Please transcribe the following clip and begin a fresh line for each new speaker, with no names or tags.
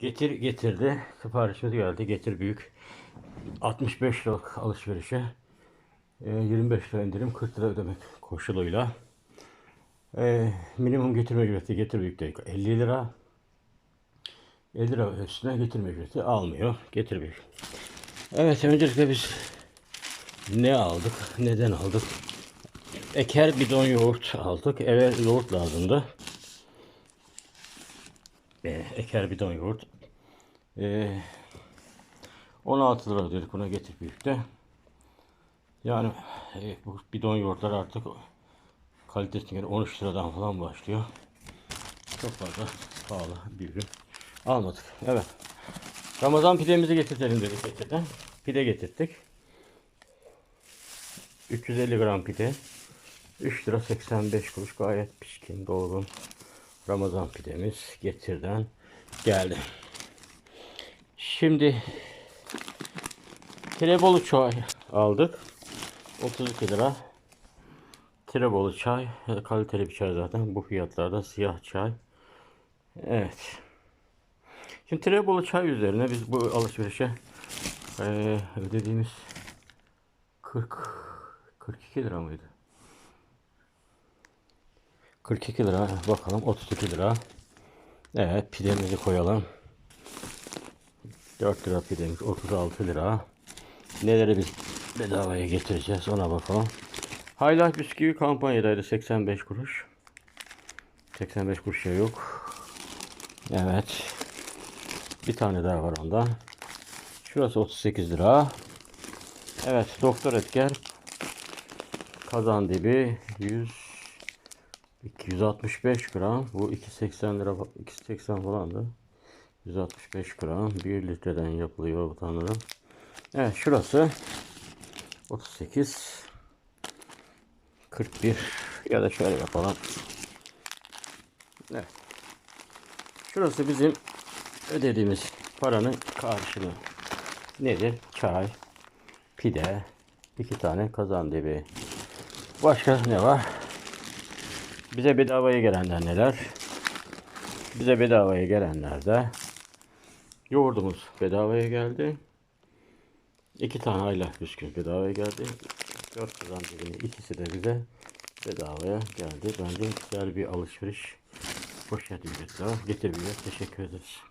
Getir getirdi. Siparişimiz geldi. Getir büyük. 65 liralık alışverişe. e, 25 lira indirim 40 lira ödemek koşuluyla. E, minimum getirme ücreti getir büyükte 50 lira. 50 lira üstüne getirme ücreti almıyor. Getir büyük. Evet öncelikle biz ne aldık? Neden aldık? Eker bidon yoğurt aldık. Eve yoğurt lazımdı. E, eker bidon yoğurt. E, 16 lira ödedik buna getir büyükte. Yani e, bu bidon yoğurtlar artık kalitesine göre 13 liradan falan başlıyor. Çok fazla pahalı bir ürün. Almadık. Evet. Ramazan pidemizi getirtelim dedik getirden. Pide getirttik. 350 gram pide. 3 lira 85 kuruş gayet pişkin dolgun Ramazan pidemiz getirden geldi. Şimdi Tirebolu çay aldık. 32 lira. Tirebolu çay. Kaliteli bir çay zaten. Bu fiyatlarda siyah çay. Evet. Şimdi Tirebolu çay üzerine biz bu alışverişe eee ödediğimiz 40 42 lira mıydı? 42 lira bakalım 32 lira. Evet pidemizi koyalım. 4 lira pidemiz 36 lira. Neleri biz bedavaya getireceğiz ona bakalım. Haylah bisküvi kampanyadaydı 85 kuruş. 85 kuruşa yok. Evet. Bir tane daha var ondan. Şurası 38 lira. Evet doktor etker kazan dibi 100 265 gram. Bu 280 lira 280 falandı. 165 gram. 1 litreden yapılıyor bu sanırım. Evet şurası 38 41 ya da şöyle yapalım. Evet. Şurası bizim ödediğimiz paranın karşılığı. Nedir? Çay, pide, iki tane kazan dibi. Başka ne var? Bize bedavaya gelenler neler? Bize bedavaya gelenler de yoğurdumuz bedavaya geldi. İki tane ayla bisküvi bedavaya geldi. Dört kazan dibini ikisi de bize bedavaya geldi. Bence güzel bir alışveriş. Poşet ücreti var. Getir bir teşekkür ederiz.